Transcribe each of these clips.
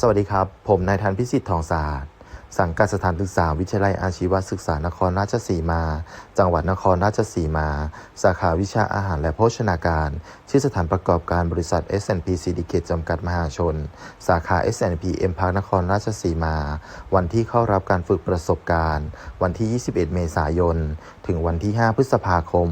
สวัสดีครับ ผมนายทันพิสิทธิ์ทองศาสตร์ สังกัดสถานศึกษาวิทยาลัยอาชีวศึกษานครราชสีมา จังหวัดนครราชสีมา สาขาวิชาอาหารและโภชนาการ ชื่อสถานประกอบการบริษัท S&P Syndicate จำกัดมหาชน สาขา S&P M Park นครราชสีมา วันที่เข้ารับการฝึกประสบการณ์ วันที่ 21 เมษายน ถึงวันที่ 5 พฤษภาคม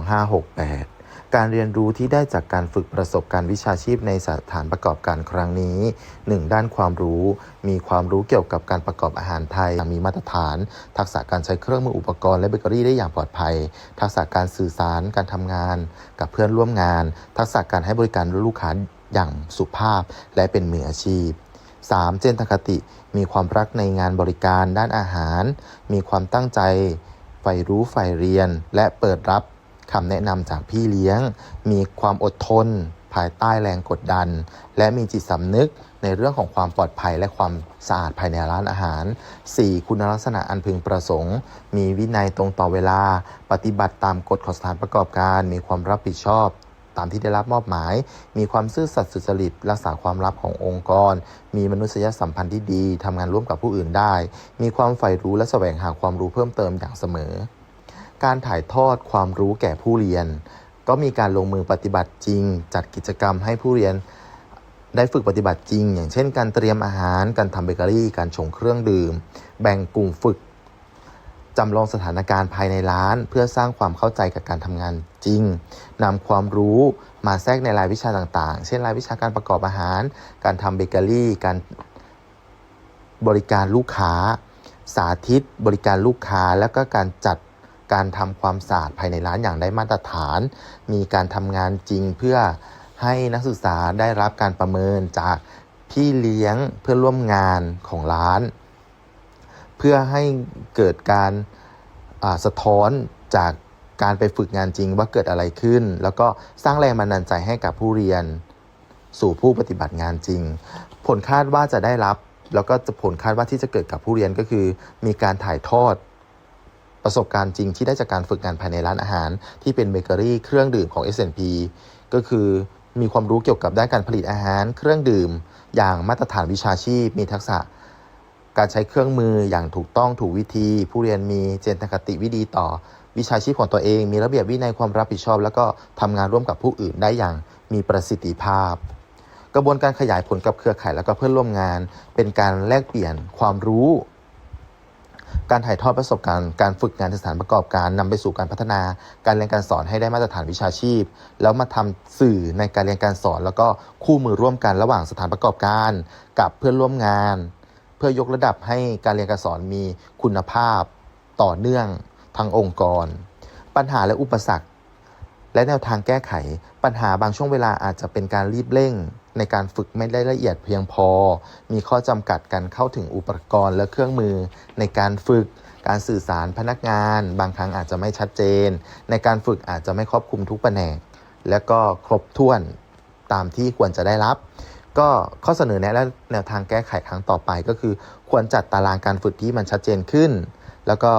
2568 การเรียนรู้ที่ได้จากการฝึกประสบการณ์วิชาชีพในสถานประกอบการครั้งนี้ 1. ด้านความรู้ มีความรู้เกี่ยวกับการประกอบอาหารไทย มีมาตรฐาน ทักษะการใช้เครื่องมืออุปกรณ์และเบเกอรี่ได้อย่างปลอดภัย ทักษะการสื่อสาร การทำงาน กับเพื่อนร่วมงาน ทักษะการให้บริการลูกค้าอย่างสุภาพ และเป็นมืออาชีพ 3. เจนตคติ มีความรักในงานบริการด้านอาหาร มีความตั้งใจใฝ่รู้ใฝ่เรียน และเปิดรับ คำแนะนำจากพี่เลี้ยง มีความอดทน ภายใต้แรงกดดัน และมีจิตสำนึกในเรื่องของความปลอดภัยและความสะอาดภายในร้านอาหาร 4. คุณลักษณะอันพึงประสงค์ มีวินัยตรงต่อเวลา ปฏิบัติตามกฎของสถานประกอบการ มีความรับผิดชอบตามที่ได้รับมอบหมาย มีความซื่อสัตย์สุจริต รักษาความลับขององค์กร มีมนุษยสัมพันธ์ที่ดี ทำงานร่วมกับผู้อื่นได้ มีความใฝ่รู้และแสวงหาความรู้เพิ่มเติมอย่างเสมอ การถ่ายทอดความรู้แก่ผู้เรียน ก็มีการลงมือปฏิบัติจริง จัดกิจกรรมให้ผู้เรียนได้ฝึกปฏิบัติจริง อย่างเช่น การเตรียมอาหาร การทำเบเกอรี่ การชงเครื่องดื่ม แบ่งกลุ่มฝึกจำลองสถานการณ์ภายในร้าน เพื่อสร้างความเข้าใจกับการทำงานจริงนำความรู้มาแทรกในรายวิชาต่างๆ เช่นรายวิชาการประกอบอาหาร การทำเบเกอรี่ การบริการลูกค้า สาธิต บริการลูกค้า แล้วก็การจัด การทำความสะอาดภายในร้านอย่างได้มาตรฐาน มีการทำงานจริงเพื่อให้นักศึกษาได้รับการประเมินจากพี่เลี้ยงเพื่อนร่วมงานของร้าน เพื่อให้เกิดการสะท้อนจากการไปฝึกงานจริงว่าเกิดอะไรขึ้น แล้วก็สร้างแรงบันดาลใจให้กับผู้เรียน สู่ผู้ปฏิบัติงานจริง ผลคาดว่าจะได้รับ แล้วก็จะผลคาดว่าที่จะเกิดกับผู้เรียนก็คือ มีการถ่ายทอด ประสบการณ์จริงที่ได้จากการฝึกงานภายในร้านอาหาร ที่เป็นเบเกอรี่เครื่องดื่มของ S&P ก็คือมีความรู้เกี่ยวกับด้านการผลิตอาหาร เครื่องดื่ม อย่างมาตรฐานวิชาชีพ มีทักษะ การใช้เครื่องมืออย่างถูกต้องถูกวิธี ผู้เรียนมีเจนตคติวิดีต่อ วิชาชีพของตัวเอง มีระเบียบวินัยความรับผิดชอบ แล้วก็ทำงานร่วมกับผู้อื่นได้อย่างมีประสิทธิภาพ กระบวนการขยายผลกับเครือข่าย แล้วก็เพื่อนร่วมงาน เป็นการแลกเปลี่ยนความรู้ การถ่ายทอดประสบการณ์การฝึกงานในสถานประกอบการนำไปสู่การพัฒนา การเรียนการสอนให้ได้มาตรฐานวิชาชีพ แล้วมาทำสื่อในการเรียนการสอน แล้วก็คู่มือร่วมกันระหว่างสถานประกอบการ กับเพื่อนร่วมงาน เพื่อยกระดับให้การเรียนการสอนมีคุณภาพ ต่อเนื่องทั้งองค์กร ปัญหาและอุปสรรค และแนวทางแก้ไข ปัญหาบางช่วงเวลาอาจจะเป็นการรีบเร่ง ในการฝึกไม่ได้ละเอียดเพียงพอ มีข้อจำกัดการเข้าถึงอุปกรณ์และเครื่องมือ ในการฝึกการสื่อสารพนักงาน บางครั้งอาจจะไม่ชัดเจน ในการฝึกอาจจะไม่ครอบคลุมทุกแผนก และก็ครบถ้วนตามที่ควรจะได้รับ ก็ข้อเสนอแนะและแนวทางแก้ไขครั้งต่อไปก็คือ ควรจัดตารางการฝึกที่มันชัดเจนขึ้น แล้วก็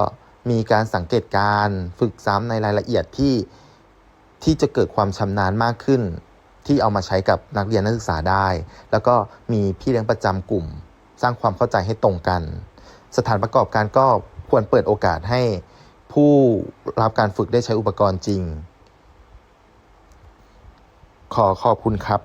มีการสังเกตการฝึกซ้ำในรายละเอียดที่ที่จะเกิดความชำนาญมากขึ้น ที่เอามาใช้กับนักเรียนนักศึกษาได้ แล้วก็มีพี่เลี้ยงประจำกลุ่ม สร้างความเข้าใจให้ตรงกัน สถานประกอบการก็ควรเปิดโอกาสให้ผู้รับการฝึกได้ใช้อุปกรณ์จริง ขอขอบคุณครับ